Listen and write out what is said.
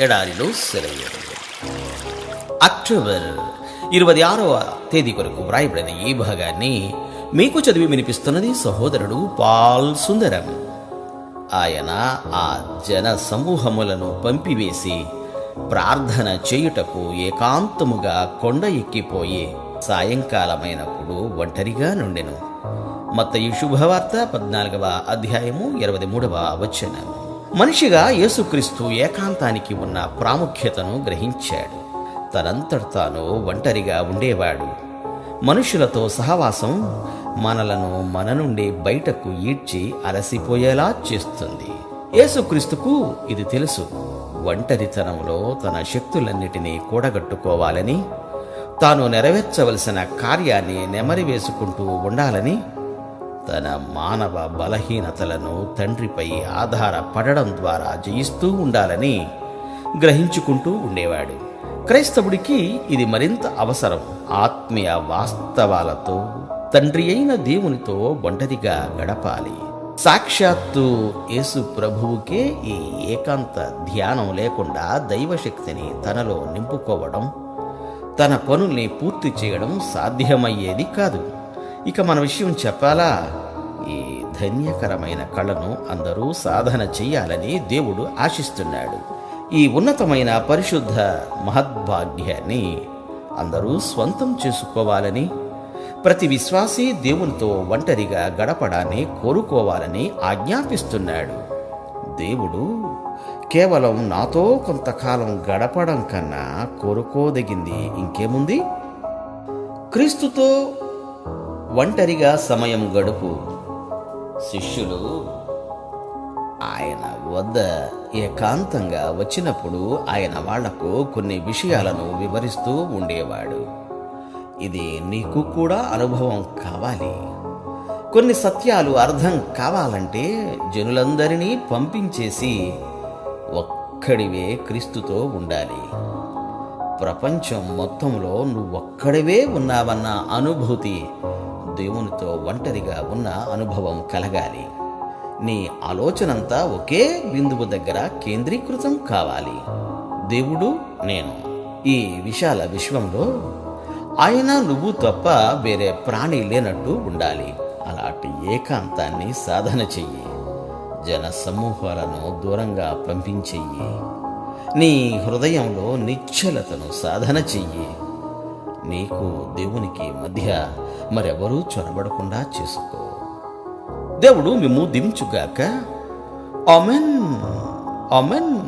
ఎడారిలో సెలయేరు. అక్టోబర్ ఇరవై ఆరవ తేదీ కొరకు వ్రాయబడిన ఈ భాగాన్ని మీకు చదివి వినిపిస్తున్నది సహోదరుడు పాల్ సుందరం. ఆయన ఆ జన సమూహములను పంపివేసి ప్రార్థన చేయుటకు ఏకాంతముగా కొండ ఎక్కిపోయి సాయంకాలమైనప్పుడు ఒంటరిగా నుండెను. మత్తయి శుభవార్త పద్నాలుగవ అధ్యాయము ఇరవై మూడవ వచనం మనిషిగా యేసుక్రీస్తు ఏకాంతానికి ఉన్న ప్రాముఖ్యతను గ్రహించాడు. తనంతట తాను ఒంటరిగా ఉండేవాడు. మనుషులతో సహవాసం మనలను మన నుండి బయటకు ఈడ్చి అలసిపోయేలా చేస్తుంది. యేసుక్రీస్తుకు ఇది తెలుసు. ఒంటరితనంలో తన శక్తులన్నిటినీ కూడగట్టుకోవాలని తాను నెరవేర్చవలసిన కార్యాన్ని నెమరి వేసుకుంటూ ఉండాలని తన మానవ బలహీనతలను తండ్రిపై ఆధారపడడం ద్వారా జయిస్తూ ఉండాలని గ్రహించుకుంటూ ఉండేవాడు. క్రైస్తవుడికి ఇది మరింత అవసరం. ఆత్మీయ వాస్తవాలతో తండ్రి అయిన దేవునితో ఒంటరిగా గడపాలి. సాక్షాత్తు యేసు ప్రభువుకే ఈ ఏకాంత ధ్యానం లేకుండా దైవశక్తిని తనలో నింపుకోవడం తన పనుల్ని పూర్తి చేయడం సాధ్యమయ్యేది కాదు. ఇక మన విషయం చెప్పాలా? ఈ ధన్యకరమైన కళను అందరూ సాధన చెయ్యాలని దేవుడు ఆశిస్తున్నాడు. ఈ ఉన్నతమైన పరిశుద్ధ మహద్భాగ్యాన్ని అందరూ స్వంతం చేసుకోవాలని ప్రతి విశ్వాసీ దేవునితో ఒంటరిగా గడపడాన్ని కోరుకోవాలని ఆజ్ఞాపిస్తున్నాడు. దేవుడు కేవలం నాతో కొంతకాలం గడపడం కన్నా కోరుకోదగింది ఇంకేముంది? క్రీస్తుతో ఒంటరిగా సమయం గడుపు. శిష్యులు ఆయన వద్ద ఏకాంతంగా వచ్చినప్పుడు ఆయన వాళ్ళకు కొన్ని విషయాలను వివరిస్తూ ఉండేవాడు. ఇది నీకు కూడా అనుభవం కావాలి. కొన్ని సత్యాలు అర్థం కావాలంటే జనులందరినీ పంపించేసి ఒక్కడివే క్రీస్తుతో ఉండాలి. ప్రపంచం మొత్తంలో నువ్వొక్కడివే ఉన్నావన్న అనుభూతి దేవునితో ఒంటరిగా ఉన్న అనుభవం కలగాలి. నీ ఆలోచనంతా ఒకే బిందువు దగ్గర కేంద్రీకృతం కావాలి. దేవుడు నేను. ఈ విశాల విశ్వంలో ఆయన నువ్వు తప్ప వేరే ప్రాణి లేనట్టు ఉండాలి. అలాంటి ఏకాంతాన్ని సాధన చెయ్యి. జన సమూహాలను దూరంగా పంపించెయ్యి. నీ హృదయంలో నిశ్చలతను సాధన చెయ్యి. నీకు దేవునికి మధ్య మరెవరూ చొరబడకుండా చేసుకో. దేవుడు మిమ్ము దించుగాక. ఆమెన్. ఆమెన్.